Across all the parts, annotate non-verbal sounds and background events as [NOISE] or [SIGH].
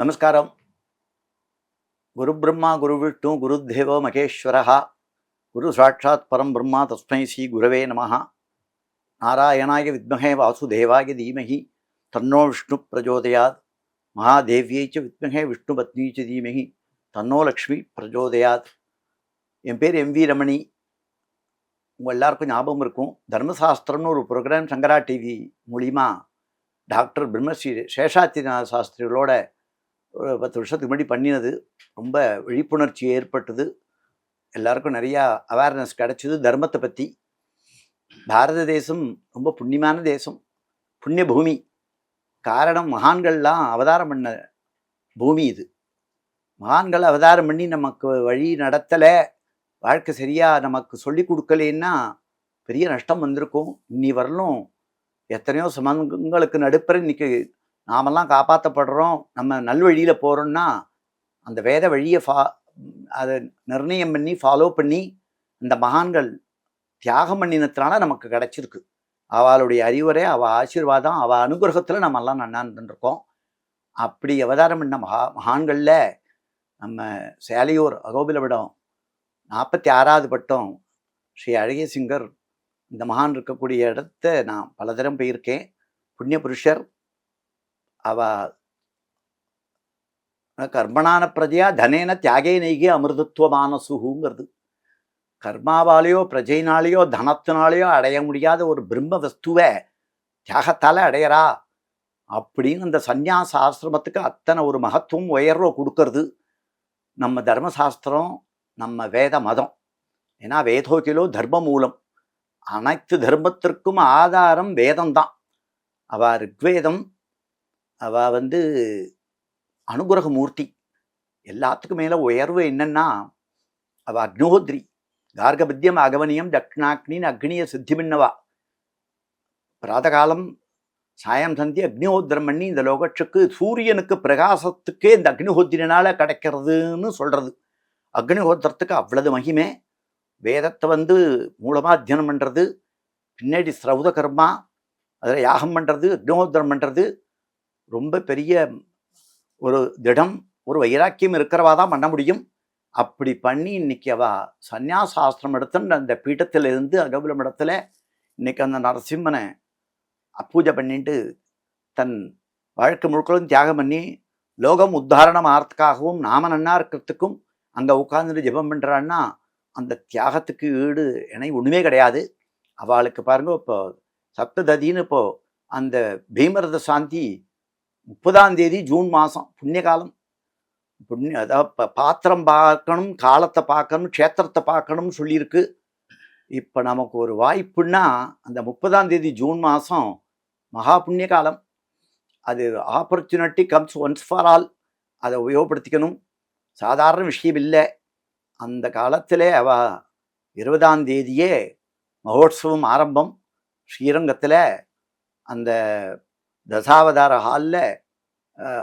நமஸ்காரம் குரு பிரம்மா குரு விஷ்ணு குரு தேவோ மகேஸ்வரஹா குரு சாட்சாத் பரம் பிரம்மா தஸ்மை ஸ்ரீ குரவே நமஹ நாராயணாய வித்மஹே வாசுதேவாய தீமஹி தன்னோ விஷ்ணு பிரஜோதயாத் மகாதேவியை ச வித்மஹே விஷ்ணு பத்னி ச தீமஹி தன்னோ லக்ஷ்மி பிரஜோதயாத் என் பேர் எம் வி ரமணி உங்கள் எல்லாருக்கும் ஞாபகம் இருக்கும் தர்மசாஸ்திரம்னு ஒரு ப்ரோக்ராம் சங்கரா டிவி மூலிமா டாக்டர் பிரம்மஸ்ரீ சேஷாத்திரிநாத சாஸ்திரிகளோட ஒரு பத்து வருஷத்துக்கு முன்னாடி பண்ணினது. ரொம்ப விழிப்புணர்ச்சி ஏற்பட்டது. எல்லாருக்கும் நிறையா அவேர்னஸ் கிடச்சிது தர்மத்தை பற்றி பாரத தேசம் ரொம்ப புண்ணியமான தேசம். புண்ணிய பூமி. காரணம் மகான்கள்லாம் அவதாரம் பண்ண பூமி இது. மகான்கள் அவதாரம் பண்ணி நமக்கு வழி நடத்தலை. வாழ்க்கை சரியாக நமக்கு சொல்லி கொடுக்கலன்னா பெரிய நஷ்டம் வந்திருக்கும். இன்னி வரலும் எத்தனையோ சமங்களுக்கு நடுப்புற இன்னைக்கு நாமெல்லாம் காப்பாற்றப்படுறோம் நம்ம நல்வழியில் போகிறோம்னா அந்த வேத வழியை ஃபா அதை நிர்ணயம் பண்ணி ஃபாலோ பண்ணி அந்த மகான்கள் தியாகம் பண்ணினத்தினால நமக்கு கிடச்சிருக்கு. அவளுடைய அறிவுரை அவள் ஆசீர்வாதம் அவள் அனுகிரகத்தில் நம்மெல்லாம் நல்லா இருந்துருக்கோம் அப்படி அவதாரம் பண்ண மகா மகான்களில் நம்ம சேலையூர் அகோபிலவிடம் நாற்பத்தி ஆறாவது பட்டம் ஸ்ரீ அழகிய சிங்கர் இந்த மகான் இருக்கக்கூடிய இடத்த நான் பலதரம் போயிருக்கேன். புண்ணிய புருஷர் அவ கர்மணான பிரஜையா தனேன தியாகே நெய்கே அமிர்தத்துவமானசுகுங்கிறது கர்மாவாலேயோ பிரஜைனாலேயோ தனத்தினாலேயோ அடைய முடியாத ஒரு பிரம்ம வஸ்துவை தியாகத்தால் அடையறா அப்படின்னு அந்த சந்நியாச ஆசிரமத்துக்கு அத்தனை ஒரு மகத்துவம் உயர்வோ கொடுக்கறது நம்ம தர்மசாஸ்திரம் நம்ம வேத மதம் ஏன்னா வேதோக்கிலோ தர்ம மூலம் அனைத்து தர்மத்திற்கும் ஆதாரம் வேதம்தான் அவ ரிக்வேதம் அவ வந்து அனுகிரக மூர்த்தி எல்லாத்துக்கும் மேலே உயர்வு என்னன்னா அவ அக்னோத்ரி கார்கபத்தியம் அகவனியம் தக்ஷிணாக்னின்னு அக்னிய சித்திமின்னவா. பிராதகாலம் சாயம் சந்தி அக்னிஹோத்திரம் பண்ணி இந்த லோகத்துக்கு சூரியனுக்கு பிரகாசத்துக்கே இந்த அக்னிஹோத்திரினால கிடைக்கிறதுன்னு சொல்கிறது அக்னிஹோத்திரத்துக்கு அவ்வளவு மகிமே. வேதத்தை வந்து மூலமாக அத்தியனம் பண்ணுறது பின்னாடி ஸ்ரௌத கர்மா அதில் யாகம் பண்ணுறது அக்னிஹோத்திரம் பண்ணுறது ரொம்ப பெரிய ஒரு திடம் ஒரு வைராக்கியம் இருக்கிறவா தான் பண்ண முடியும். அப்படி பண்ணி இன்னைக்கு அவ சந்நியாசாஸ்திரம் எடுத்துன்னு அந்த பீட்டத்தில் இருந்து அகபுலம் இடத்துல இன்னைக்கு அந்த நரசிம்மனை பூஜை பண்ணிட்டு தன் வாழ்க்கை முழுக்களும் தியாகம் பண்ணி லோகம் உத்தாரணம் ஆகிறதுக்காகவும் நாம நன்னா இருக்கிறதுக்கும் அங்கே உட்காந்துட்டு ஜெபம் பண்ணுறான்னா அந்த தியாகத்துக்கு ஈடு இணை ஒன்றுமே கிடையாது. அவளுக்கு பாருங்க இப்போ சப்தததின்னு இப்போ அந்த பீமரத சாந்தி முப்பதாம் தேதி ஜூன் மாதம் புண்ணிய காலம் புண்ணிய அதாவது பாத்திரம் பார்க்கணும் காலத்தை பார்க்கணும் க்ஷேத்திரத்தை பார்க்கணும்னு சொல்லியிருக்கு. இப்போ நமக்கு ஒரு வாய்ப்புன்னா அந்த முப்பதாம் தேதி ஜூன் மாதம் மகா புண்ணிய காலம் அது opportunity comes once for all. அதை உபயோகப்படுத்திக்கணும். சாதாரண விஷயம் இல்லை. அந்த காலத்தில் அவ இருபதாம் தேதியே மகோத்சவம் ஆரம்பம். ஸ்ரீரங்கத்தில் அந்த தசாவதார ஹாலில்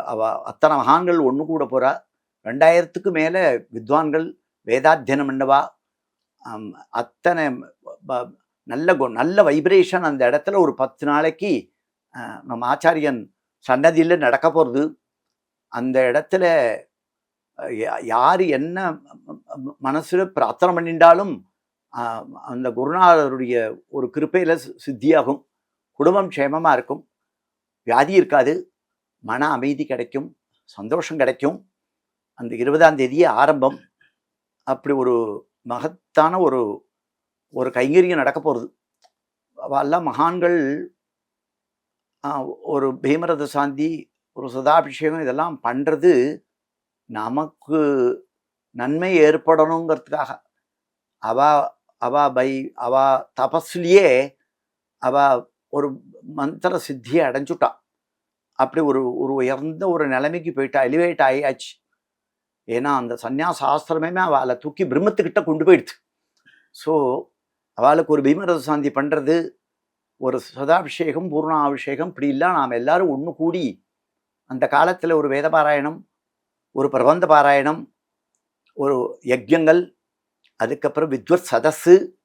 அவ அத்தனை மகான்கள் ஒன்று கூட போகிறா ரெண்டாயிரத்துக்கு மேலே வித்வான்கள் வேதாத்தியனம் பண்ணவா அத்தனை நல்ல நல்ல வைப்ரேஷன் அந்த இடத்துல ஒரு பத்து நாளைக்கு நம்ம ஆச்சாரியன் சன்னதியில் நடக்க போகிறது அந்த இடத்துல யார் என்ன மனசில் பிரார்த்தனை பண்ணிட்டாலும் அந்த குருநாதருடைய ஒரு கிருப்பையில் சித்தியாகும். குடும்பம் க்ஷேமமாக இருக்கும். வியாதி இருக்காது. மன அமைதி கிடைக்கும். சந்தோஷம் கிடைக்கும். அந்த இருபதாம் தேதியே ஆரம்பம். அப்படி ஒரு மகத்தான ஒரு ஒரு கைங்கரியம் நடக்க போகிறது எல்லாம் மகான்கள் ஒரு பீமரத சாந்தி ஒரு சதாபிஷேகம் இதெல்லாம் பண்ணுறது நமக்கு நன்மை ஏற்படணுங்கிறதுக்காக. அவா அவா பை அவா தபஸ்லேயே அவா ஒரு மந்திர சித்தியை அடைஞ்சுட்டா. அப்படி ஒரு ஒரு உயர்ந்த ஒரு நிலைமைக்கு போயிட்டா எலிவேட் ஆகியாச்சு ஏன்னா அந்த சந்நியாச ஆசிரமே அவளை தூக்கி பிரம்மத்துக்கிட்ட கொண்டு போயிடுது ஸோ அவளுக்கு ஒரு பீமரத சாந்தி பண்ணுறது ஒரு சதாபிஷேகம் பூர்ணாபிஷேகம் இப்படி இல்லை நாம் எல்லாரும் ஒன்று கூடி அந்த காலத்தில் ஒரு வேத பாராயணம் ஒரு பிரபந்த பாராயணம் ஒரு யஜ்யங்கள் அதுக்கப்புறம் வித்வத் சதஸ்ஸு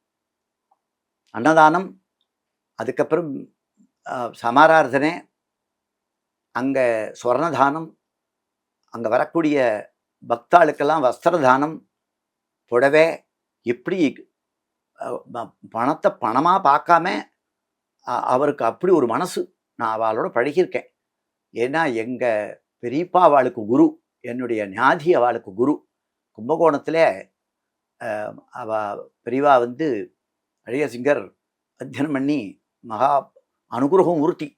அன்னதானம் அதுக்கப்புறம் சமாராதனை அங்கே ஸ்வர்ணதானம் அங்கே வரக்கூடிய பக்தாளுக்கெல்லாம் வஸ்திரதானம் புடவை இப்படி பணத்தை பணமாக பார்க்காம அவருக்கு அப்படி ஒரு மனசு. நான் அவளோட பழகியிருக்கேன். ஏன்னா எங்கள் பெரியப்பா அவளுக்கு குரு என்னுடைய ஞாதி அவளுக்கு குரு. கும்பகோணத்தில் அவ பெரியவா வந்து அழகிய சிங்கர் அத்தியனம் பண்ணி மகா அனுகிரகம் மூர்த்தி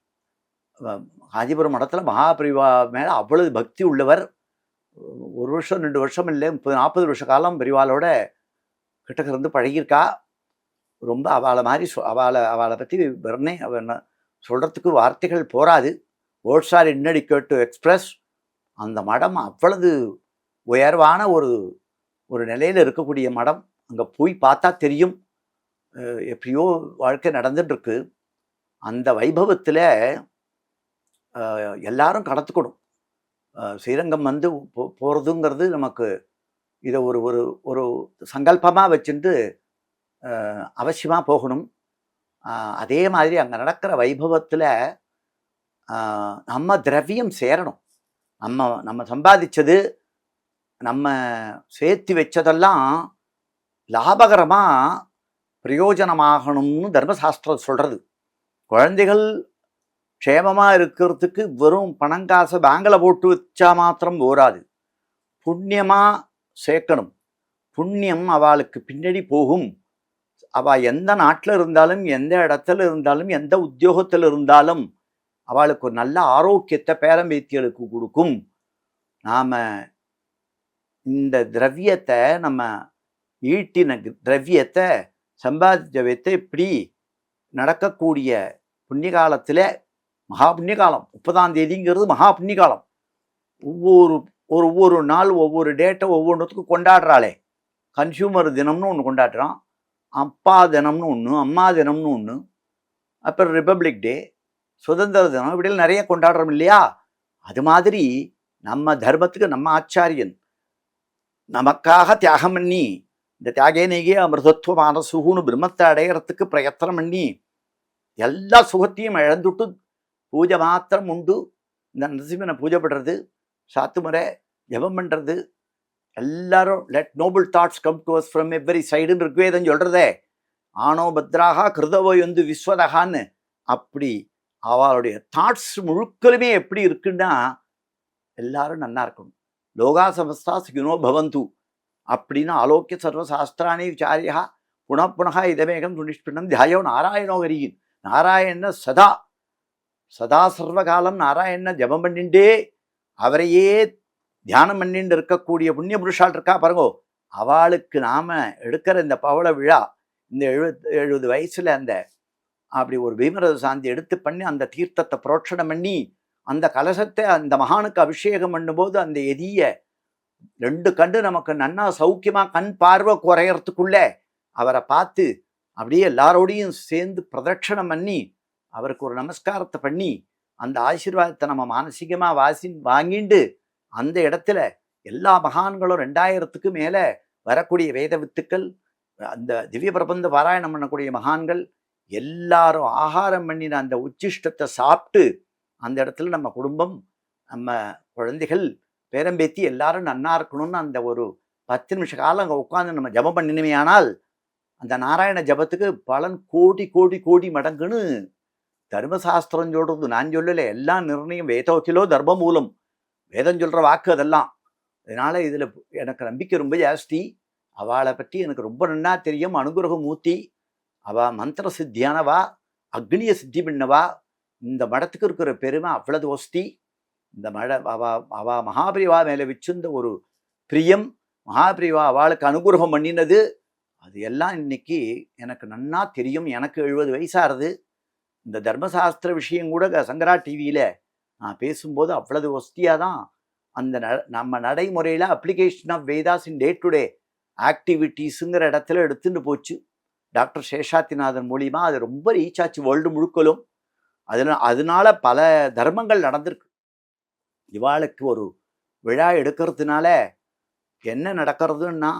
காஞ்சிபுரம் மடத்தில் மகாபிரிவா மேலே அவ்வளவு பக்தி உள்ளவர். ஒரு வருஷம் ரெண்டு வருஷம் இல்லை முப்பது நாற்பது வருஷ காலம் பிரிவாலோட கிட்டக்க இருந்து பழகியிருக்கா. ரொம்ப அவளை மாதிரி சொ அவளை அவளை பற்றி வெறுனே அவன் என்ன சொல்கிறதுக்கு வார்த்தைகள் போராது words are inadequate to express அந்த மடம் அவ்வளவு உயர்வான ஒரு ஒரு நிலையில் இருக்கக்கூடிய மடம். அங்கே போய் பார்த்தா தெரியும். எப்படியோ வாழ்க்கை நடந்துட்டுருக்கு அந்த வைபவத்தில் எல்லாரும் கடத்துக்கணும். ஸ்ரீரங்கம் வந்து போ போகிறதுங்கிறது நமக்கு இதை ஒரு ஒரு ஒரு சங்கல்பமாக வச்சுட்டு அவசியமாக போகணும். அதே மாதிரி அங்கே நடக்கிற வைபவத்தில் நம்ம திரவியம் சேரணும். நம்ம நம்ம சம்பாதிச்சது நம்ம சேர்த்து வச்சதெல்லாம் லாபகரமாக பிரயோஜனமாகணும்னு தர்மசாஸ்திரம் சொல்கிறது குழந்தைகள் க்ஷேமமாக இருக்கிறதுக்கு வெறும் பணங்காசை பேங்கில் போட்டு வச்சா மாத்திரம் ஓராது புண்ணியமாக சேர்க்கணும். புண்ணியம் அவளுக்கு பின்னாடி போகும். அவள் எந்த நாட்டில் இருந்தாலும் எந்த இடத்துல இருந்தாலும் எந்த உத்தியோகத்தில் இருந்தாலும் அவளுக்கு ஒரு நல்ல ஆரோக்கியத்தை பேரம்பேத்திகளுக்கு கொடுக்கும். நாம் இந்த திரவியத்தை நம்ம ஈட்டின திரவியத்தை சம்பாதிச்ச வைத்து இப்படி நடக்கக்கூடிய புண்ணிய காலத்தில் மகா புண்ணிய காலம் முப்பதாம் தேதிங்கிறது மகா புண்ணிய காலம் ஒவ்வொரு ஒரு ஒவ்வொரு நாள் ஒவ்வொரு டேட்டை ஒவ்வொன்றுத்துக்கும் கொண்டாடுறாளே. கன்சியூமர் தினம்னு ஒன்று கொண்டாடுறான். அப்பா தினம்னு ஒன்று அம்மா தினம்னு ஒன்று அப்புறம் ரிப்பப்ளிக் டே சுதந்திர தினம் இப்படிலாம் நிறைய கொண்டாடுறோம் இல்லையா? அது மாதிரி நம்ம தர்மத்துக்கு நம்ம ஆச்சாரியன். நமக்காக தியாகம் பண்ணி இந்த தியாகே அமிர்தத்துவமான சுகுன்னு பிரம்மத்தை அடையிறதுக்கு பிரயத்தனம் பண்ணி எல்லா சுகத்தையும் இழந்துட்டு பூஜை மாத்திரம் உண்டு. இந்த நரசிம்மனை பூஜை பண்ணுறது சாத்துமுறை ஜபம் பண்ணுறது எல்லாரும் let noble thoughts come to us from every சைடுன்னு ருக்வேதம் சொல்கிறதே ஆனோ பத்ராகா கிருதவோ வந்து விஸ்வதகான்னு அப்படி அவளுடைய தாட்ஸ் முழுக்கலுமே எப்படி இருக்குன்னா எல்லாரும் நல்லா இருக்கணும். லோகா சமஸ்தா சுகினோ பவந்து அப்படின்னு ஆலோக்கிய சர்வசாஸ்திராணி விசாரியா புனப்புனகா இதமேகம் சுனிஷ்பிண்டம் தியாயோ நாராயணோ ஹரியின் நாராயண சதா. சதா சர்வகாலம் நாராயண ஜபம் பண்ணிண்டே அவரையே தியானம் பண்ணிட்டு இருக்கக்கூடிய புண்ணிய புருஷால் இருக்கா பாருங்கோ. அவளுக்கு நாம எடுக்கிற இந்த பவள விழா இந்த எழுபது எழுபது வயசுல அந்த அப்படி ஒரு பீமரத சாந்தி எடுத்து பண்ணி அந்த தீர்த்தத்தை புரோட்சணம் பண்ணி அந்த கலசத்தை அந்த மகானுக்கு அபிஷேகம் பண்ணும்போது அந்த எதிய ரெண்டு கண்டு நமக்கு நன்னா சௌக்கியமா கண் பார்வை குறையறதுக்குள்ள அவரை பார்த்து அப்படியே எல்லாரோடையும் சேர்ந்து பிரதட்சணம் பண்ணி அவருக்கு ஒரு நமஸ்காரத்தை பண்ணி அந்த ஆசீர்வாதத்தை நம்ம மானசீகமாக வாசி வாங்கிண்டு அந்த இடத்துல எல்லா மகான்களும் ரெண்டாயிரத்துக்கு மேலே வரக்கூடிய வேத வித்துக்கள் அந்த திவ்ய பிரபந்த பாராயணம் பண்ணக்கூடிய மகான்கள் எல்லாரும் ஆகாரம் பண்ணின அந்த உச்சிஷ்டத்தை சாப்பிட்டு அந்த இடத்துல நம்ம குடும்பம் நம்ம குழந்தைகள் பேரம்பேத்தி எல்லாரும் நன்னா இருக்கணும்னு அந்த ஒரு பத்து நிமிஷ காலம் அங்கே உட்காந்து நம்ம ஜபம் பண்ணினுமே ஆனால் அந்த நாராயண ஜபத்துக்கு பலன் கோடி கோடி கோடி மடங்குன்னு தர்மசாஸ்திரம் சொல்றது. நான் சொல்லலை எல்லாம் நிர்ணயம் வேதோக்கிலோ தர்ம மூலம் வேதம் சொல்ற வாக்கு அதெல்லாம். அதனால இதுல எனக்கு நம்பிக்கை ரொம்ப ஜாஸ்தி. அவளை பற்றி எனக்கு ரொம்ப நன்னா தெரியும். அனுகிரக மூர்த்தி அவ மந்திர சித்தியானவா அக்னிய சித்தி பண்ணவா இந்த மடத்துக்கு இருக்கிற பெருமை அவ்வளவு ஒஸ்தி. இந்த மட அவ அவ மகாபிரிவா மேலே வச்சிருந்த ஒரு பிரியம் மகாபிரிவா அவளுக்கு அனுகிரகம் பண்ணினது. அது எல்லாம் இன்னைக்கு எனக்கு நன்னா தெரியும் எனக்கு எழுபது வயசாகிறது இந்த தர்மசாஸ்திர விஷயம் கூட க- சங்கரா டிவியில் நான் பேசும்போது அவ்வளவு ஒஸ்தியாக தான். அந்த ந நம்ம நடைமுறையில் application of Vedas in day to day ஆக்டிவிட்டீஸுங்கிற இடத்துல எடுத்துட்டு போச்சு. டாக்டர் சேஷாத்திநாதன் மூலிமா அது ரொம்ப ரீச் ஆச்சு வேர்ல்டு முழுக்கலும் அதனால் அதனால பல தர்மங்கள் நடந்திருக்கு. இவாளுக்கு ஒரு விழா எடுக்கிறதுனால என்ன நடக்கிறதுன்னா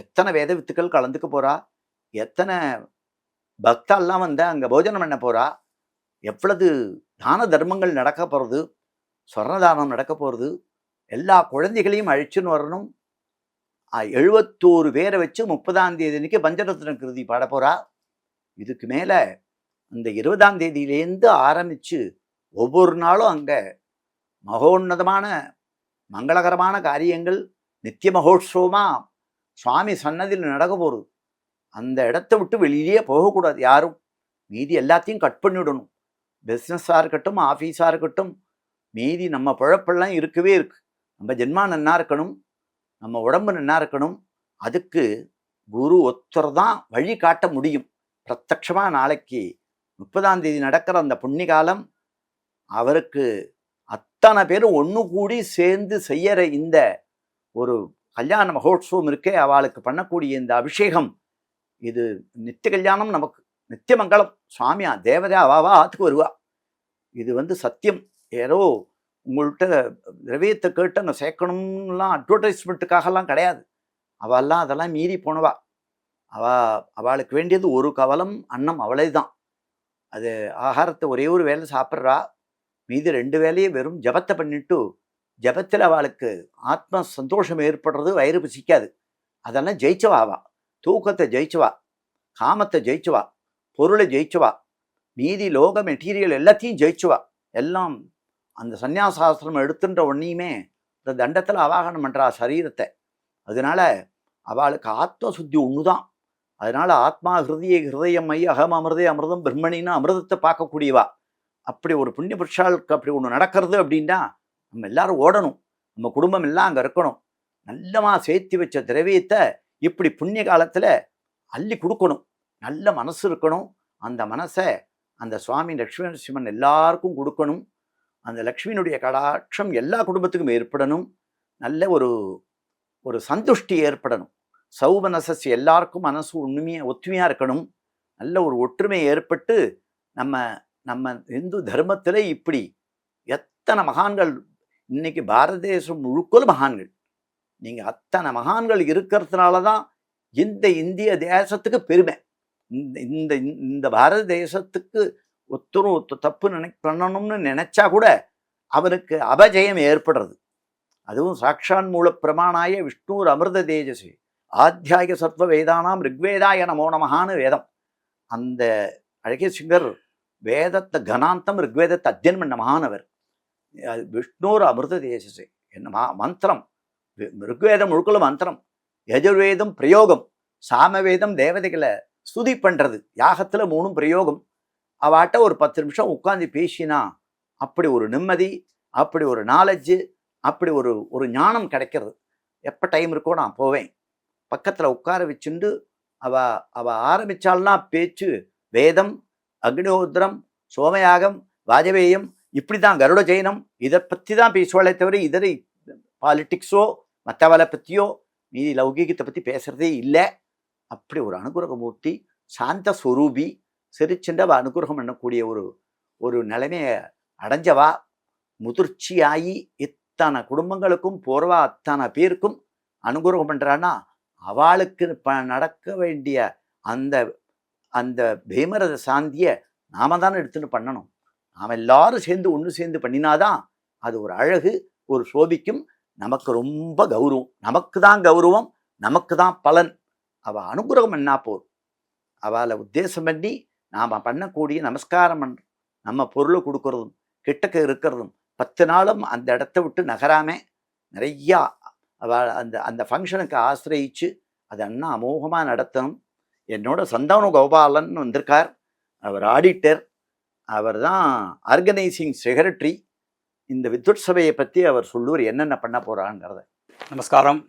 எத்தனை வேத வித்துக்கள் கலந்துக்க போறா? எத்தனை பக்தாலாம் வந்து அங்கே போஜனம் பண்ண போறா? எவ்வளவு தான தர்மங்கள் நடக்க போகிறது சொர்ணதானம் நடக்க போகிறது எல்லா குழந்தைகளையும் அழிச்சுன்னு வரணும். எழுபத்தோரு பேரை வச்சு முப்பதாம் தேதி அன்னைக்கு பஞ்சரத்ன கிருதி பாட போறா. இதுக்கு மேலே இந்த இருபதாம் தேதியிலேருந்து ஆரம்பித்து ஒவ்வொரு நாளும் அங்கே மகோன்னதமான மங்களகரமான காரியங்கள் நித்திய மகோத்சவமா சுவாமி சன்னதியில் நடக்க போகிறது அந்த இடத்த விட்டு வெளியிலேயே போகக்கூடாது. யாரும் மீதி எல்லாத்தையும் கட் பண்ணிவிடணும் பிஸ்னஸாக இருக்கட்டும் ஆஃபீஸாக இருக்கட்டும் மீதி நம்ம பழப்பெல்லாம் இருக்கவே இருக்குது நம்ம ஜென்மா நன்னா இருக்கணும் நம்ம உடம்பு நன்னா இருக்கணும். அதுக்கு குரு ஒத்தர் தான் வழி காட்ட முடியும். பிரத்யக்ஷமாக நாளைக்கு முப்பதாம் தேதி நடக்கிற அந்த புண்ணிய காலம் அவருக்கு அத்தனை பேரும் ஒன்று கூடி சேர்ந்து செய்யற இந்த ஒரு கல்யாண மகோத்சவம் இருக்கே அவளுக்கு பண்ணக்கூடிய இந்த அபிஷேகம். இது நித்திய கல்யாணம் நமக்கு நித்திய மங்களம். சுவாமியா தேவதா அவாவா ஆத்துக்கு வருவா. இது வந்து சத்தியம். ஏதோ உங்கள்கிட்ட திரவியத்தை கேட்டு அங்கே சேர்க்கணும்லாம் அட்வர்டைஸ்மெண்ட்டுக்காகலாம் கிடையாது. அவெல்லாம் அதெல்லாம் மீறி போனவா. அவ அவளுக்கு வேண்டியது ஒரு கவலம் அன்னம் அவளே தான் அது ஆகாரத்தை ஒரே ஒரு வேலை சாப்பிட்றா. மீதி ரெண்டு வேலையும் வெறும் ஜபத்தை பண்ணிட்டு ஜபத்தில் அவளுக்கு ஆத்ம சந்தோஷம் ஏற்படுறது வயிறு பசிக்காது. அதெல்லாம் ஜெயிச்சவா அவா? தூக்கத்தை ஜெயிச்சவா? காமத்தை ஜெயிச்சவா? பொருளை ஜெயிச்சவா? மீதி லோக மெட்டீரியல் எல்லாத்தையும் ஜெயிச்சுவா? எல்லாம் அந்த சந்யாசாஸ்திரம் எடுத்துன்ற ஒன்றையுமே இந்த தண்டத்தில் அவாகனம் பண்ணுறா சரீரத்தை. அதனால அவளுக்கு ஆத்ம சுத்தி ஒன்று தான் அதனால ஆத்மா ஹிருதய ஹிருதயம் மை அகம் அமிர்தே அமிர்தம் பிரம்மணின்னு அமிர்தத்தை பார்க்கக்கூடியவா? அப்படி ஒரு புண்ணிய புருஷாளுக்கு அப்படி ஒன்று நடக்கிறது அப்படின்னா நம்ம எல்லாரும் ஓடணும். நம்ம குடும்பம் எல்லாம் அங்கே இருக்கணும். நல்லமா சேர்த்து வச்ச திரவியத்தை இப்படி புண்ணிய காலத்தில் அள்ளி கொடுக்கணும். நல்ல மனசு இருக்கணும். அந்த மனசை அந்த சுவாமி லக்ஷ்மி நரசிம்மன் எல்லாருக்கும் கொடுக்கணும். அந்த லக்ஷ்மியினுடைய கடாட்சம் எல்லா குடும்பத்துக்கும் ஏற்படணும். நல்ல ஒரு ஒரு சந்துஷ்டி ஏற்படணும். சௌமனசஸ் எல்லாருக்கும் மனசு உண்மையாக ஒத்துமையாக இருக்கணும். நல்ல ஒரு ஒற்றுமை ஏற்பட்டு நம்ம நம்ம இந்து தர்மத்தில் இப்படி எத்தனை மகான்கள் இன்னைக்கு பாரத தேசம் முழுக்கலும் மகான்கள். நீங்கள் அத்தனை மகான்கள் இருக்கிறதுனால தான் இந்த இந்திய தேசத்துக்கு பெருமை. இந்த இந்த இந்த பாரத தேசத்துக்கு ஒத்தரும் ஒத்து தப்பு நினை பண்ணணும்னு நினச்சா கூட அவனுக்கு அபஜயம் ஏற்படுறது. அதுவும் சாட்சான் மூல பிரமாணாய விஷ்ணுர் அமிர்த தேஜசி ஆத்தியாய சத்வ வேதானாம் ரிக்வேதாய நமோ நமஹான்னு வேதம். அந்த அழகிய சிங்கர் வேதத்தை கனாந்தம் ரிக்வேதத்தை அத்தியன் பண்ண மகானவர் அது விஷ்ணுர் அமிர்த தேஜசி என்ன மா மந்திரம். ருக்வேதம் ரிக்வேதம் முழுக்கல மந்திரம். யஜுர்வேதம் பிரயோகம். சாமவேதம் தேவதைகளை ஸ்துதி பண்றது. யாகத்துல மூணும் பிரயோகம். அவாட்ட ஒரு பத்து நிமிஷம் உட்காந்து பேசினா அப்படி ஒரு நிம்மதி அப்படி ஒரு நாலேஜு அப்படி ஒரு ஒரு ஞானம் கிடைக்கிறது. எப்போ டைம் இருக்கோ நான் போவேன். பக்கத்தில் உட்கார வச்சுண்டு அவ அவ ஆரம்பிச்சாள்னா பேச்சு வேதம் அக்னிஹோத்திரம் சோமயாகம் வாஜபேயம் இப்படி தான் கருட ஜெயனம். இதை பற்றி தான் பேசுவாளே தவிர இதரை பாலிட்டிக்ஸோ மற்றவளை பற்றியோ மீதி லௌகீகத்தை பற்றி பேசுகிறதே இல்லை. அப்படி ஒரு அனுகிரகமூர்த்தி சாந்த ஸ்வரூபி சிரிச்சுண்டு அனுகிரகம் பண்ணக்கூடிய ஒரு ஒரு நிலைமையை அடைஞ்சவா முதிர்ச்சியாகி இத்தனை குடும்பங்களுக்கும் போர்வா அத்தனை பேருக்கும் அனுகிரகம் பண்ணுறான்னா அவளுக்கு ப நடக்க வேண்டிய அந்த அந்த பீமரத சாந்தியை நாம தானே எடுத்துன்னு பண்ணணும். நாம் எல்லாரும் சேர்ந்து ஒன்று சேர்ந்து பண்ணினாதான் அது ஒரு அழகு ஒரு சோபிக்கும். நமக்கு ரொம்ப கௌரவம். நமக்கு தான் கௌரவம் நமக்கு தான் பலன். அவள் அனுகிரகம் என்ன போர் அவளை உத்தேசம் பண்ணி நாம் பண்ணக்கூடிய நமஸ்காரம் பண்ணுறோம் நம்ம பொருளை கொடுக்கறதும் கிட்டக்க இருக்கிறதும் பத்து நாளும் அந்த இடத்த விட்டு நகராமே நிறையா அவள் அந்த அந்த ஃபங்க்ஷனுக்கு ஆசிரயிச்சு அது அண்ணா அமோகமாக நடத்தணும். என்னோட சந்தானு கோபாலன் வந்திருக்கார். அவர் ஆடிட்டர். அவர் தான் ஆர்கனைசிங் செக்ரட்டரி. இந்த வித்வத் சபையை பற்றி அவர் சொல்லுவார் என்னென்ன பண்ண போகிறாங்கிறத நமஸ்காரம்.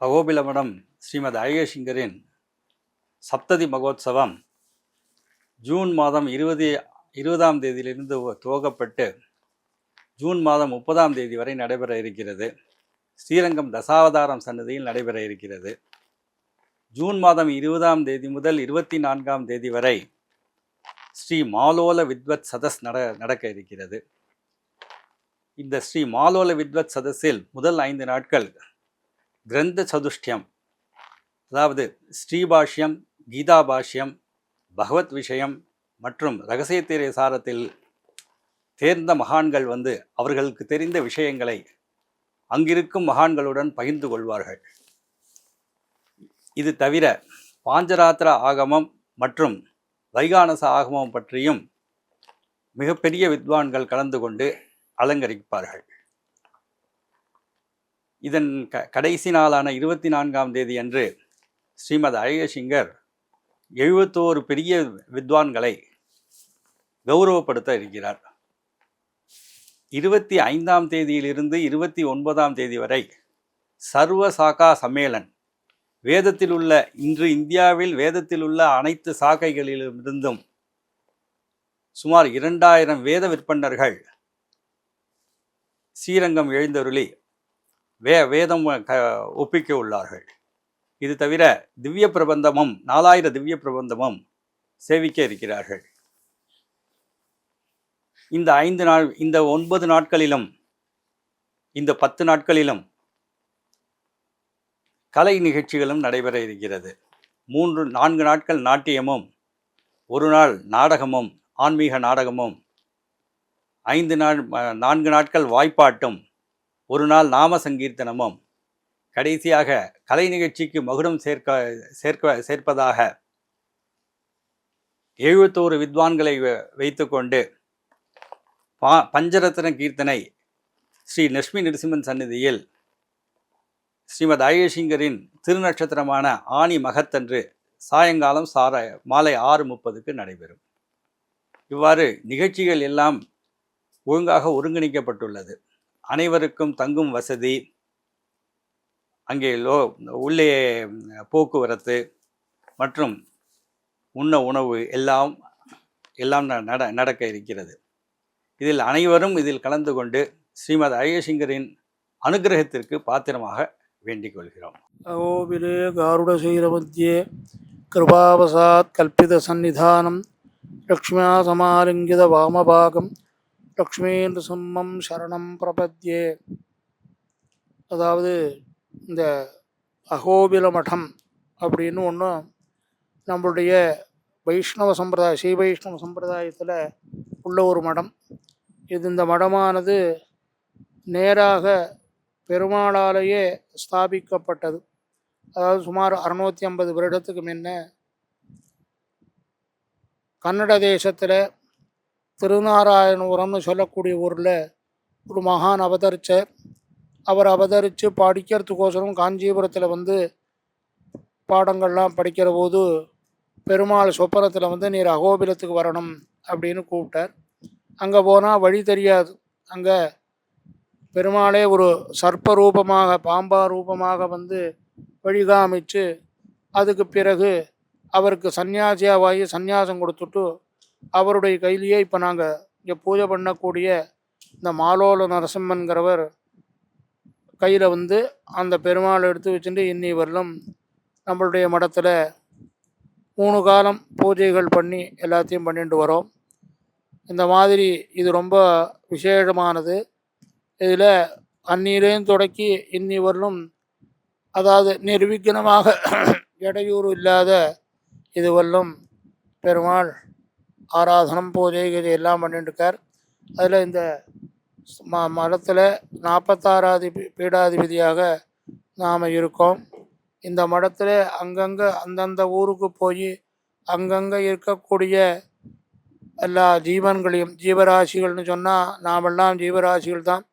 அகோபிலமடம் ஸ்ரீமத் அழகேசிங்கரின் சப்ததி மகோத்சவம் ஜூன் மாதம் இருபது இருபதாம் தேதியிலிருந்து துவக்கப்பட்டு ஜூன் மாதம் முப்பதாம் தேதி வரை நடைபெற இருக்கிறது. ஸ்ரீரங்கம் தசாவதாரம் சன்னதியில் நடைபெற இருக்கிறது. ஜூன் மாதம் இருபதாம் தேதி முதல் இருபத்தி நான்காம் தேதி வரை ஸ்ரீ மாலோல வித்வத் சதஸ் நட நடக்க இருக்கிறது. இந்த ஸ்ரீ மாலோல வித்வத் சதஸில் முதல் ஐந்து நாட்கள் கிரந்த சதுஷ்டியம். அதாவது ஸ்ரீபாஷ்யம் கீதா பாஷ்யம் பகவத் விஷயம் மற்றும் ரகசியத்திரை சாரத்தில் தேர்ந்த மகான்கள் வந்து அவர்களுக்கு தெரிந்த விஷயங்களை அங்கிருக்கும் மகான்களுடன் பகிர்ந்து கொள்வார்கள். இது தவிர பாஞ்சராத்திர ஆகமம் மற்றும் வைகானச ஆகமம் பற்றியும் மிகப்பெரிய வித்வான்கள் கலந்து கொண்டு அலங்கரிப்பார்கள். இதன் க கடைசி நாளான இருபத்தி நான்காம் தேதி அன்று ஸ்ரீமத் அழகசிங்கர் எழுபத்தோரு பெரிய வித்வான்களை கௌரவப்படுத்த இருக்கிறார். இருபத்தி ஐந்தாம் தேதியிலிருந்து இருபத்தி ஒன்பதாம் தேதி வரை சர்வ சாகா சம்மேளன் வேதத்தில் உள்ள இன்று இந்தியாவில் வேதத்தில் உள்ள அனைத்து சாக்கைகளிலிருந்தும் சுமார் இரண்டாயிரம் வேத விற்பனர்கள் ஸ்ரீரங்கம் எழுந்தருளி வே வேதம் க ஒப்பிக்க உள்ளார்கள். இது தவிர திவ்ய பிரபந்தமும் நாலாயிர திவ்ய பிரபந்தமும் சேவிக்க இருக்கிறார்கள். இந்த ஐந்து நாள் இந்த ஒன்பது நாட்களிலும் இந்த பத்து நாட்களிலும் கலை நிகழ்ச்சிகளும் நடைபெற இருக்கிறது. மூன்று நான்கு நாட்கள் நாட்டியமும் ஒரு நாள் நாடகமும் ஆன்மீக நாடகமும் ஐந்து நாள் நான்கு நாட்கள் வாய்ப்பாட்டும் ஒரு நாள் நாம சங்கீர்த்தனமும். கடைசியாக கலை நிகழ்ச்சிக்கு மகுடம் சேர்க்க சேர்க்க சேர்ப்பதாக எழுபத்தோரு வித்வான்களை வ- வைத்துக்கொண்டு பா பஞ்சரத்ன கீர்த்தனை ஸ்ரீ லட்சுமி நரசிம்மன் சந்நிதியில் ஸ்ரீமத் ஐயசிங்கரின் திருநட்சத்திரமான ஆணி மகத்தன்று சாயங்காலம் சார மாலை ஆறு முப்பதுக்கு நடைபெறும். இவ்வாறு நிகழ்ச்சிகள் எல்லாம் ஒழுங்காக ஒருங்கிணைக்கப்பட்டுள்ளது. அனைவருக்கும் தங்கும் வசதி அங்கே லோ உள்ளே போக்குவரத்து மற்றும் உண்ண உணவு எல்லாம் எல்லாம் ந- நட நடக்க இருக்கிறது. இதில் அனைவரும் இதில் கலந்து கொண்டு ஸ்ரீமத் ஐயசிங்கரின் அனுகிரகத்திற்கு பாத்திரமாக வேண்டிக் கொள்கிறோம் ஓவிலே காருடசீரமத்தியே கிருபாவசாத் கல்பித சந்நிதானம் லக்ஷ்மியா சமாலிங்கித வாமபாகம் லக்ஷ்மீன் சிம்மம் சரணம் பிரபத்யே. அதாவது இந்த அகோபில மடம் அப்படின்னு ஒன்று நம்மளுடைய வைஷ்ணவ சம்பிரதாய ஸ்ரீ வைஷ்ணவ சம்பிரதாயத்தில் உள்ள ஒரு மடம். இது இந்த மடமானது நேராக பெருமாளாலேயே ஸ்தாபிக்கப்பட்டது. அதாவது சுமார் அறுநூற்றி ஐம்பது வருடத்துக்கு முன்ன கன்னட தேசத்தில் திருநாராயணபுரம்னு சொல்லக்கூடிய ஊரில் ஒரு மகான் அவதரித்தார் அவர் அவதரித்து படிக்கிறதுக்கோசரம் காஞ்சிபுரத்தில் வந்து பாடங்கள்லாம் படிக்கிற போது பெருமாள் சொப்பனத்தில் வந்து நீர் அகோபிலத்துக்கு வரணும் அப்படின்னு கூப்பிட்டார். அங்கே போனால் வழி தெரியாது. அங்கே பெருமாளே ஒரு சர்ப்ப ரூபமாக பாம்பா ரூபமாக வந்து வழிகாமிச்சு அதுக்கு பிறகு அவருக்கு சன்னியாசியாவாகி சந்நியாசம் கொடுத்துட்டு அவருடைய கையிலேயே இப்போ நாங்கள் இங்கே பூஜை பண்ணக்கூடிய இந்த மாலோல நரசிம்மன்கிறவர் கையில் வந்து அந்த பெருமாளை எடுத்து வச்சுட்டு இன்னி வரலும் நம்மளுடைய மடத்தில் மூணு காலம் பூஜைகள் பண்ணி எல்லாத்தையும் பண்ணிட்டு வரோம். இந்த மாதிரி இது ரொம்ப விசேஷமானது. இதில் அந்நீரையும் தொடக்கி இன்னி வரலும் அதாவது நிர்விக்னமாக [CLEARS THROAT] இடையூறு இல்லாத இதுவல்லும் பெருமாள் ஆராதனம் பூஜை இது எல்லாம் பண்ணிட்டுருக்கார். அதில் இந்த ம மடத்தில் நாற்பத்தாறாதி பீடாதிபதியாக நாம் இருக்கோம். இந்த மடத்தில் அங்கங்கே அந்தந்த ஊருக்கு போய் அங்கங்கே இருக்கக்கூடிய எல்லா ஜீவன்களையும் ஜீவராசிகள்னு சொன்னால் நாமெல்லாம் ஜீவராசிகள் தான்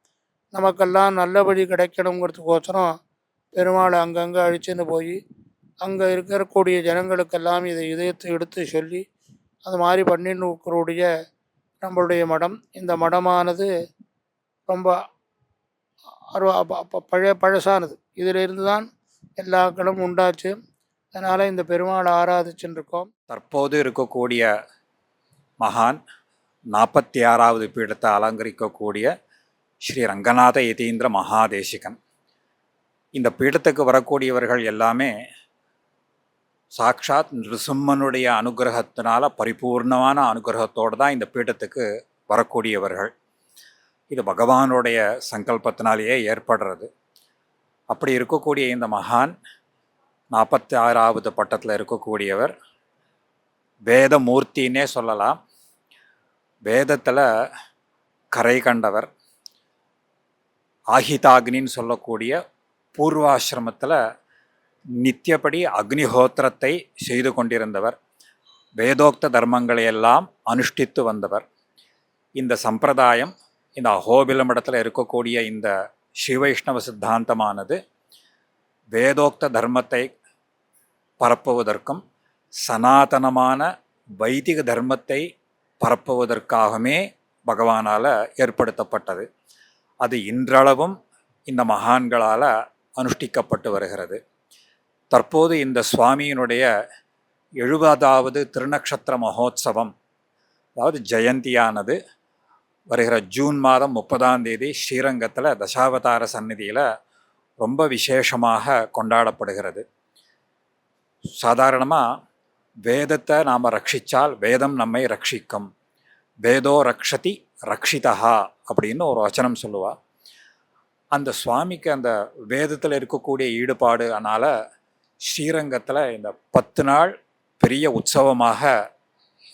நமக்கெல்லாம் நல்லபடி கிடைக்கணுங்கிறதுக்கோசரம் பெருமாளை அங்கங்கே அழிச்சுன்னு போய் அங்கே இருக்கக்கூடிய ஜனங்களுக்கெல்லாம் இதை இதயத்தை எடுத்து சொல்லி அது மாதிரி பண்ணின்னு இருக்கக்கூடிய நம்மளுடைய மடம். இந்த மடமானது ரொம்ப அருவா பழைய பழசானது. இதிலிருந்து தான் எல்லாக்களும் உண்டாச்சு. அதனால் இந்த பெருமாளை ஆராதிச்சுருக்கோம் தற்போது இருக்கக்கூடிய மகான் நாற்பத்தி ஆறாவது பீடத்தை அலங்கரிக்கக்கூடிய ஸ்ரீ ரங்கநாத யதீந்திர மகாதேசிகன். இந்த பீடத்துக்கு வரக்கூடியவர்கள் எல்லாமே சாக்ஷாத் நிருசிம்மனுடைய அனுகிரகத்தினால பரிபூர்ணமான அனுகிரகத்தோடு தான் இந்த பீடத்துக்கு வரக்கூடியவர்கள். இது பகவானுடைய சங்கல்பத்தினாலேயே ஏற்படுறது. அப்படி இருக்கக்கூடிய இந்த மகான் நாற்பத்தி ஆறாவது பட்டத்தில் இருக்கக்கூடியவர். வேதமூர்த்தின்னே சொல்லலாம். வேதத்தில் கரை கண்டவர். ஆஹிதாக்னின்னு சொல்லக்கூடிய பூர்வாசிரமத்தில் நித்தியப்படி அக்னிஹோத்திரத்தை செய்து கொண்டிருந்தவர். வேதோக்த தர்மங்களையெல்லாம் அனுஷ்டித்து வந்தவர். இந்த சம்பிரதாயம் இந்த அகோபிலம் இடத்துல இருக்கக்கூடிய இந்த ஸ்ரீவைஷ்ணவ சித்தாந்தமானது வேதோக்த தர்மத்தை பரப்புவதற்கும் சனாதனமான வைதிக தர்மத்தை பரப்புவதற்காகவே பகவானால் ஏற்படுத்தப்பட்டது. அது இன்றளவும் இந்த மகான்களால் அனுஷ்டிக்கப்பட்டு வருகிறது. தற்போது இந்த சுவாமியினுடைய எழுபதாவது திருநக்ஷத்திர மகோத்சவம் அதாவது ஜெயந்தியானது வருகிற ஜூன் மாதம் முப்பதாம் தேதி ஸ்ரீரங்கத்தில் தசாவதார சந்நிதியில் ரொம்ப விசேஷமாக கொண்டாடப்படுகிறது. சாதாரணமாக வேதத்தை நாம் ரட்சித்தால் வேதம் நம்மை ரட்சிக்கும். வேதோ ரக்ஷதி ரக்ஷிதா அப்படின்னு ஒரு வச்சனம் சொல்லுவா. அந்த சுவாமிக்கு அந்த வேதத்தில் இருக்கக்கூடிய ஈடுபாடு அதனால் ஸ்ரீரங்கத்தில் இந்த பத்து நாள் பெரிய உற்சவமாக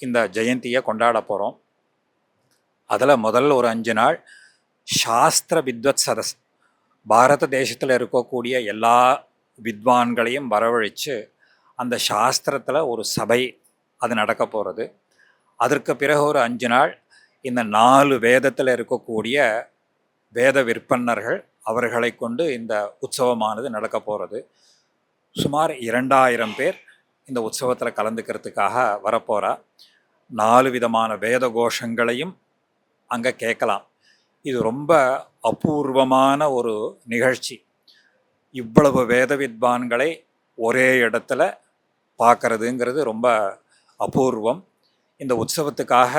இந்த ஜெயந்தியை கொண்டாட போகிறோம் அதில் முதல்ல ஒரு அஞ்சு நாள் சாஸ்திர வித்வத் சதஸ் பாரத தேசத்தில் இருக்கக்கூடிய எல்லா வித்வான்களையும் வரவழைச்சு அந்த சாஸ்திரத்தில் ஒரு சபை அது நடக்க போகிறது அதற்கு பிறகு ஒரு அஞ்சு நாள் இந்த நாலு வேதத்தில் இருக்கக்கூடிய வேத விற்பன்னர்கள் அவர்களை கொண்டு இந்த உற்சவமானது நடக்க போகிறது சுமார் இரண்டாயிரம் பேர் இந்த உற்சவத்தில் கலந்துக்கிறதுக்காக வரப்போகிறா நாலு விதமான வேத கோஷங்களையும் அங்கே கேட்கலாம். இது ரொம்ப அபூர்வமான ஒரு நிகழ்ச்சி. இவ்வளவு வேத வித்வான்களை ஒரே இடத்துல பார்க்கறதுங்கிறது ரொம்ப அபூர்வம். இந்த உற்சவத்துக்காக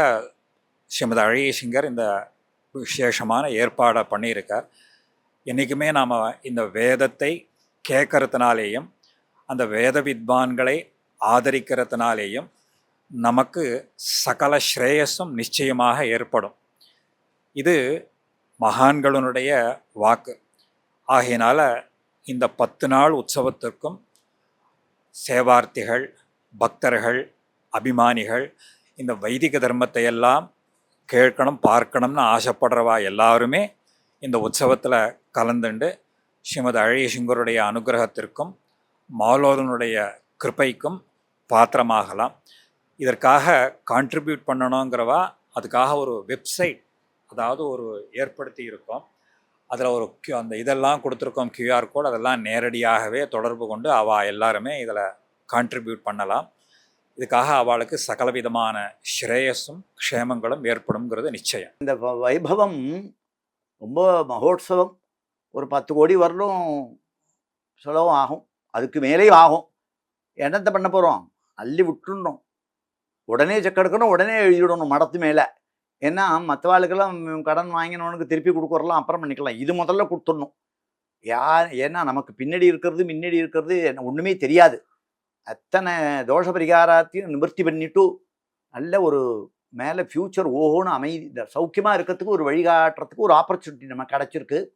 ஸ்ரீமதி அழகியசிங்கர் இந்த விசேஷமான ஏற்பாடை பண்ணியிருக்கார். என்றைக்குமே நாம் இந்த வேதத்தை கேட்கறதுனாலேயும் அந்த வேத வித்வான்களை ஆதரிக்கிறதுனாலேயும் நமக்கு சகல ஸ்ரேயஸும் நிச்சயமாக ஏற்படும். இது மகான்களுடைய வாக்கு. ஆகையினால் இந்த பத்து நாள் உற்சவத்திற்கும் சேவார்த்திகள் பக்தர்கள் அபிமானிகள் இந்த வைதிக தர்மத்தை எல்லாம் கேட்கணும் பார்க்கணும்னு ஆசைப்படுறவா எல்லாருமே இந்த உற்சவத்தில் கலந்துண்டு ஸ்ரீமதி அழகியசிங்கருடைய அனுகிரகத்திற்கும் மாலோதனுடைய கிருபைக்கும் பாத்திரமாகலாம். இதற்காக கான்ட்ரிபியூட் பண்ணணுங்கிறவா அதுக்காக ஒரு வெப்சைட் அதாவது ஒரு ஏற்படுத்தி இருக்கோம். அதில் ஒரு கியூ அந்த இதெல்லாம் கொடுத்துருக்கோம் கியூஆர் கோட் அதெல்லாம் நேரடியாகவே தொடர்பு கொண்டு அவள் எல்லாருமே இதில் கான்ட்ரிபியூட் பண்ணலாம். இதுக்காக அவளுக்கு சகலவிதமான ஸ்ரேயஸும் க்ஷேமங்களும் ஏற்படும்ங்கிறது நிச்சயம். இந்த வ- வைபவம் ரொம்ப மகோத்சவம் ஒரு பத்து கோடி வரலும் செலவும் ஆகும். அதுக்கு மேலேயும் ஆகும். என்னத்தை பண்ண போகிறோம் அள்ளி விட்டுடணும் உடனே செக் எடுக்கணும் உடனே எழுதிடணும் மடத்து மேலே. ஏன்னா மற்றவாளுக்கெல்லாம் கடன் வாங்கினவனுக்கு திருப்பி கொடுக்குறலாம் அப்புறம் பண்ணிக்கலாம். இது முதல்ல கொடுத்துடணும். யார் ஏன்னா நமக்கு பின்னாடி இருக்கிறது முன்னாடி இருக்கிறது என்ன- ஒன்றுமே தெரியாது. அத்தனை தோஷ பரிகாரத்தையும் நிவர்த்தி பண்ணிட்டு நல்ல ஒரு மேலே ஃப்யூச்சர் ஓஹோன்னு அமைதி இந்த சௌக்கியமாக இருக்கிறதுக்கு ஒரு வழிகாட்டுறதுக்கு ஒரு ஆப்பர்ச்சுனிட்டி நம்ம கிடச்சிருக்கு.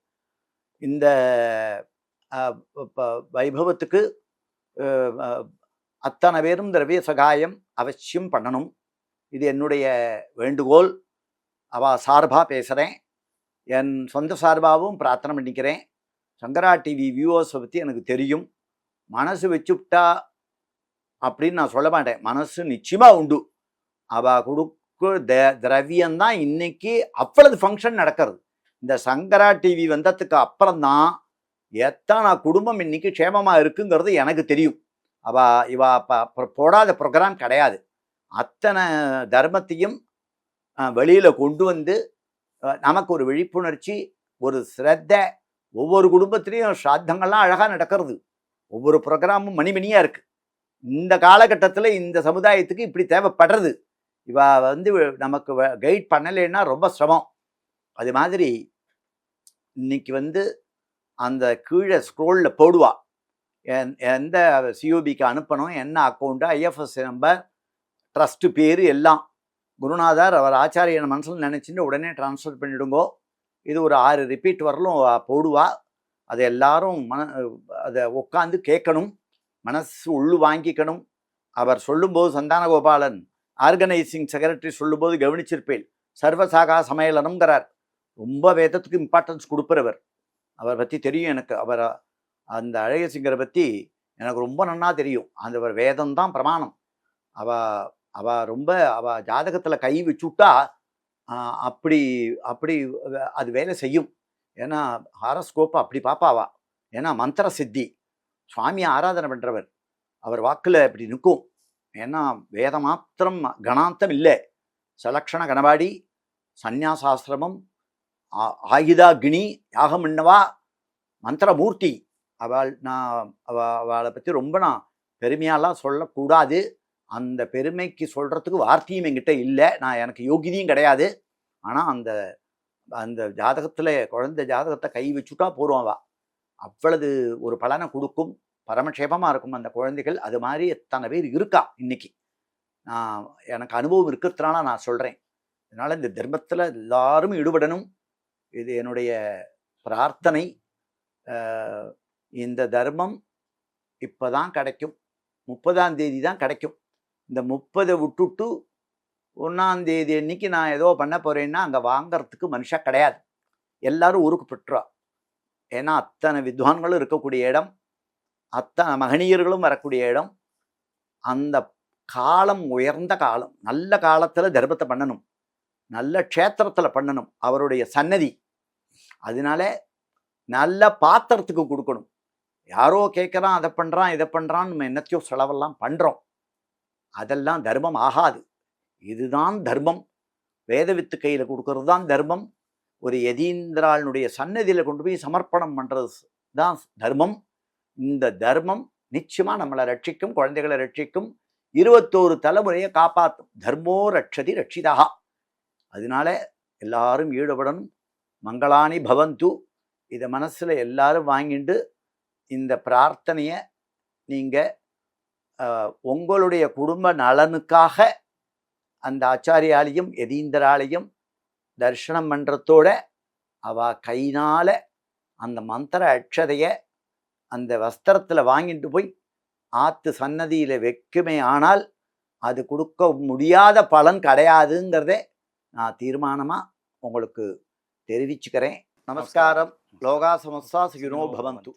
இந்த ப- வைபவத்துக்கு அத்தனை பேரும் திரவிய சகாயம் அவசியம் பண்ணணும். இது என்னுடைய வேண்டுகோள். அவா சார்பாக பேசுகிறேன் என் சொந்த சார்பாகவும் பிரார்த்தனை பண்ணிக்கிறேன். சங்கரா டிவி வியூவர்ஸை பற்றி எனக்கு தெரியும். மனசு வச்சுவிட்டா அப்படின்னு நான் சொல்ல மாட்டேன். மனசு நிச்சயமாக உண்டு. அவள் கொடுக்க த திரவியம்தான் இன்னைக்கு அவ்வளவு ஃபங்க்ஷன் நடக்கிறது. இந்த சங்கரா டிவி வந்ததுக்கு அப்புறம்தான் எத்தனை குடும்பம் இன்னைக்கு க்ஷேமமாக இருக்குங்கிறது எனக்கு தெரியும். அவ இவ போடாத ப்ரோக்ராம் கிடையாது. அத்தனை தர்மத்தையும் வெளியில் கொண்டு வந்து நமக்கு ஒரு விழிப்புணர்ச்சி ஒரு ஸ்ரத்த ஒவ்வொரு குடும்பத்திலையும் ஸ்ராத்தங்கள்லாம் அழகாக நடக்கிறது. ஒவ்வொரு ப்ரோக்ராமும் மணிமணியாக இருக்குது இந்த காலகட்டத்தில் இந்த சமுதாயத்துக்கு இப்படி தேவைப்படுறது. இவ வந்து நமக்கு கைட் பண்ணலைன்னா ரொம்ப சிரமம். அது மாதிரி இன்னைக்கு வந்து அந்த கீழே ஸ்க்ரோலில் போடுவா. எந்த சிஓபிக்கு அனுப்பணும் என்ன அக்கௌண்ட்டு ஐஎஃப்எஸ் நம்பர் ட்ரஸ்ட்டு பேர் எல்லாம். குருநாதர் அவர் ஆச்சாரியன் மனசில் நினச்சிட்டு உடனே ட்ரான்ஸ்ஃபர் பண்ணிவிடுங்கோ இது ஒரு ஆறு ரிப்பீட் வரலும் போடுவா. அதை எல்லாரும் மன அதை உட்காந்து கேட்கணும். மனசு உள்ளு வாங்கிக்கணும். அவர் சொல்லும்போது சந்தான கோபாலன் ஆர்கனைசிங் செக்ரட்டரி சொல்லும்போது கவனிச்சிருப்பேன். சர்வசாகா சமையலனுங்கிறார் ரொம்ப வேதத்துக்கு இம்பார்ட்டன்ஸ் கொடுப்பறவர் அவர். பற்றி தெரியும் எனக்கு. அவர் அந்த அழகசிங்கரை பற்றி எனக்கு ரொம்ப நன்னா தெரியும். அந்த ஒரு வேதம் தான் பிரமாணம். அவ அவ ரொம்ப அவ ஜாதகத்தில் கை வச்சுட்டா அப்படி அப்படி அது வேலை செய்யும். ஏன்னா ஹாரஸ்கோப் அப்படி பாப்பாவா ஏன்னா மந்திர சித்தி. சுவாமியை ஆராதனை பண்ணுறவர் அவர் வாக்கில் இப்படி நிற்கும். ஏன்னா வேத மாத்திரம் கணாந்தம் இல்லை. சலக்ஷண கணபாடி சந்நியாசாசிரமம் ஆ- ஆயுதா கிணி யாகம் பண்ணவா மந்திரமூர்த்தி. அவள் நான் அவ அவளை பற்றி ரொம்ப நான் பெருமையாலாம் சொல்லக்கூடாது. அந்த பெருமைக்கு சொல்கிறதுக்கு வார்த்தையும் என்கிட்ட இல்லை. நான் எனக்கு யோகியதையும் கிடையாது. ஆனால் அந்த அந்த ஜாதகத்தில் குழந்தை ஜாதகத்தை கை வச்சுட்டா போகிறோம் அவ்வளவு ஒரு பலனை கொடுக்கும் பரமக்ஷேபமாக இருக்கும் அந்த குழந்தைகள். அது மாதிரி எத்தனை பேர் இருக்கா இன்னைக்கு? நான் எனக்கு அனுபவம் இருக்கிறதுனால நான் சொல்கிறேன் அதனால் இந்த தர்மத்தில் எல்லாரும் ஈடுபடணும். இது என்னுடைய பிரார்த்தனை. இந்த தர்மம் இப்போ தான் கிடைக்கும். முப்பதாம் தேதி தான் கிடைக்கும். இந்த முப்பதை விட்டுட்டு ஒன்றாந்தேதி அன்னைக்கு நான் ஏதோ பண்ண போகிறேன்னா அங்கே வாங்கிறதுக்கு மனுஷா கிடையாது. எல்லாரும் ஊருக்கு பெற்றா ஏன்னா அத்தனை வித்வான்களும் இருக்கக்கூடிய இடம் அத்தனை மகனீயர்களும் வரக்கூடிய இடம். அந்த காலம் உயர்ந்த காலம் நல்ல காலத்தில் தர்மத்தை பண்ணணும். நல்ல க்ஷேத்திரத்தில் பண்ணணும் அவருடைய சன்னதி. அதனால நல்ல பாத்திரத்துக்கு கொடுக்கணும். யாரோ கேட்குறான் அதை பண்ணுறான் இதை பண்ணுறான்னு நம்ம என்னத்தையோ செலவெல்லாம் பண்ணுறோம் அதெல்லாம் தர்மம் ஆகாது. இதுதான் தர்மம். வேத வித்து கையில் கொடுக்கறது தான் தர்மம். ஒரு யதீந்திராளுடைய சன்னதியில் கொண்டு போய் சமர்ப்பணம் பண்ணுறது தான் தர்மம். இந்த தர்மம் நிச்சயமாக நம்மளை ரட்சிக்கும் குழந்தைகளை ரட்சிக்கும். இருபத்தோரு தலைமுறையை காப்பாற்றும் தர்மோ ரட்சதி ரட்சிதா அதனால எல்லாரும் ஈடுபடணும். மங்களானி பவந்து. இதை மனசில் எல்லாரும் வாங்கிட்டு இந்த பிரார்த்தனையை நீங்கள் உங்களுடைய குடும்ப நலனுக்காக அந்த ஆச்சாரியாலையும் எதீந்தராலையும் தரிசனம் பண்ணுறதோட அவ கையினால் அந்த மந்திர அட்சதையை அந்த வஸ்திரத்தில் வாங்கிட்டு போய் ஆத்து சன்னதியில் வைக்குமே ஆனால் அது கொடுக்க முடியாத பலன் கிடையாதுங்கிறதே நான் தீர்மானமாக உங்களுக்கு தெரிவிச்சுக்கிறேன். நமஸ்காரம். லோகா சமஸ்தா சுகினோ பவந்து.